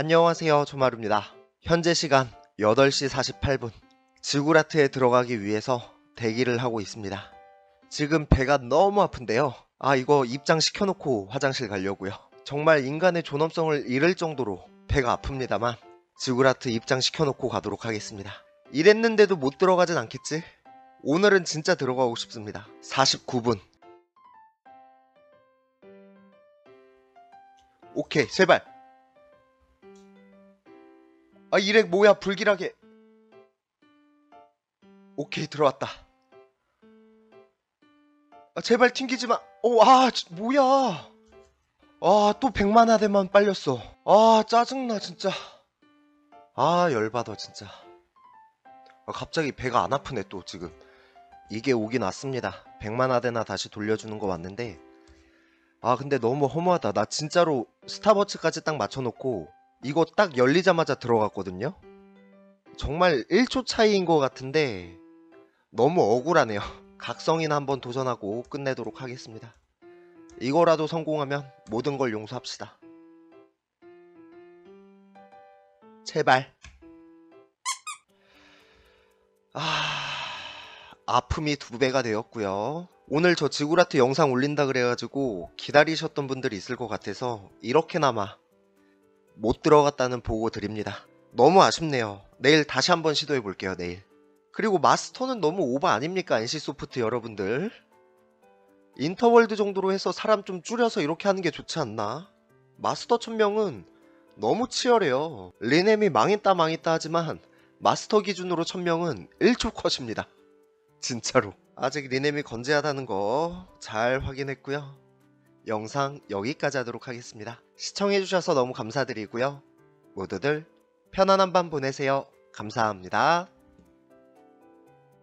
안녕하세요 조마루입니다. 현재 시간 8시 48분 지구라트에 들어가기 위해서 대기를 하고 있습니다. 지금 배가 너무 아픈데요. 아 이거 입장 시켜놓고 화장실 가려고요. 정말 인간의 존엄성을 잃을 정도로 배가 아픕니다만 지구라트 입장 시켜놓고 가도록 하겠습니다. 이랬는데도 못 들어가진 않겠지? 오늘은 진짜 들어가고 싶습니다. 49분 오케이 제발 아 일렉 뭐야 불길하게. 오케이 들어왔다. 아 제발 튕기지마. 오아 뭐야. 아 또 백만 하대만 빨렸어. 아 짜증나 진짜. 아 열받아 진짜. 아, 갑자기 배가 안 아프네 또 지금. 이게 오긴 왔습니다. 백만 하대나 다시 돌려주는 거 맞는데. 아 근데 너무 허무하다. 나 진짜로 스타버츠까지 딱 맞춰놓고 이거 딱 열리자마자 들어갔거든요? 정말 1초 차이인 것 같은데 너무 억울하네요. 각성이나 한번 도전하고 끝내도록 하겠습니다. 이거라도 성공하면 모든 걸 용서합시다. 제발. 아 아픔이 두 배가 되었고요. 오늘 저 지구라트 영상 올린다 그래가지고 기다리셨던 분들이 있을 것 같아서 이렇게나마 못 들어갔다는 보고 드립니다. 너무 아쉽네요. 내일 다시 한번 시도해 볼게요, 내일. 그리고 마스터는 너무 오버 아닙니까, NC소프트 여러분들? 인터월드 정도로 해서 사람 좀 줄여서 이렇게 하는 게 좋지 않나? 마스터 1000명은 너무 치열해요. 리넴이 망했다 망했다 하지만 마스터 기준으로 1000명은 1초 컷입니다. 진짜로. 아직 리넴이 건재하다는 거 잘 확인했고요. 영상 여기까지 하도록 하겠습니다. 시청해주셔서 너무 감사드리고요. 모두들 편안한 밤 보내세요. 감사합니다.